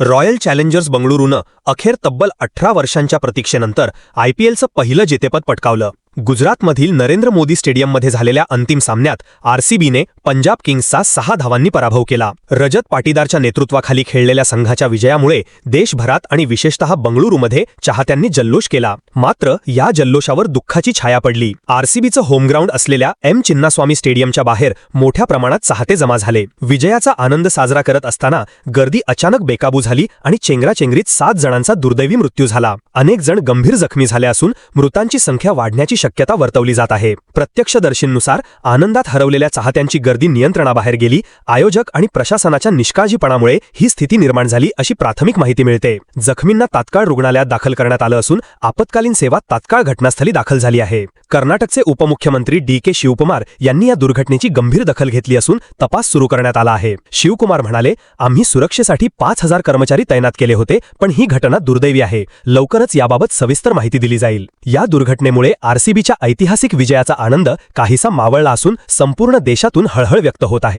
Royal challengers बंगळुरूनं अखेर तब्बल अठरा वर्षांच्या प्रतीक्षेनंतर आयपीएलचं पहिलं जेतेपद पटकावलं. गुजरातमधील नरेंद्र मोदी स्टेडियममध्ये झालेल्या अंतिम सामन्यात आरसीबीने पंजाब किंग्सचा सहा धावांनी पराभव केला. रजत पाटीदारच्या नेतृत्वाखाली खेळलेल्या संघाच्या विजयामुळे देशभरात आणि विशेषतः बंगळुरूमध्ये चाहत्यांनी जल्लोष केला. मात्र या जल्लोषावर दुःखाची छाया पडली. आरसीबीचं होमग्राऊंड असलेल्या एम चिन्नास्वामी स्टेडियमच्या बाहेर मोठ्या प्रमाणात चाहते जमा झाले. विजयाचा आनंद साजरा करत असताना गर्दी अचानक बेकाबू झाली आणि चेंगराचेंगरीत सात जणांचा दुर्दैवी मृत्यू झाला. अनेक जण गंभीर जखमी झाले असून मृतांची संख्या वाढण्याची शक्यता वर्तवली जात आहे. प्रत्यक्षदर्शींनुसार आनंदात हरवलेल्या चाहत्यांची गर्दी नियंत्रणाबाहेर गेली. आयोजक आणि प्रशासनाच्या निष्काळजीपणामुळे ही स्थिती निर्माण झाली अशी प्राथमिक माहिती मिळते. जखमींना तात्काळ रुग्णालयात दाखल करण्यात आलं असून आपत्कालीन सेवा तात्काळ घटनास्थळी दाखल झाली आहे. कर्नाटकचे उपमुख्यमंत्री डी के शिवकुमार यांनी या दुर्घटनेची गंभीर दखल घेतली असून तपास सुरू करण्यात आला आहे. शिवकुमार म्हणाले आम्ही सुरक्षेसाठी पाच हजार कर्मचारी तैनात केले होते पण ही घटना दुर्दैवी आहे. लवकरच याबाबत सविस्तर माहिती दिली जाईल. या दुर्घटनेमुळे आरसी आरसीबीच्या ऐतिहासिक विजयाचा आनंद काहीसा मावळला असून संपूर्ण देशातून हळहळ व्यक्त होत आहे.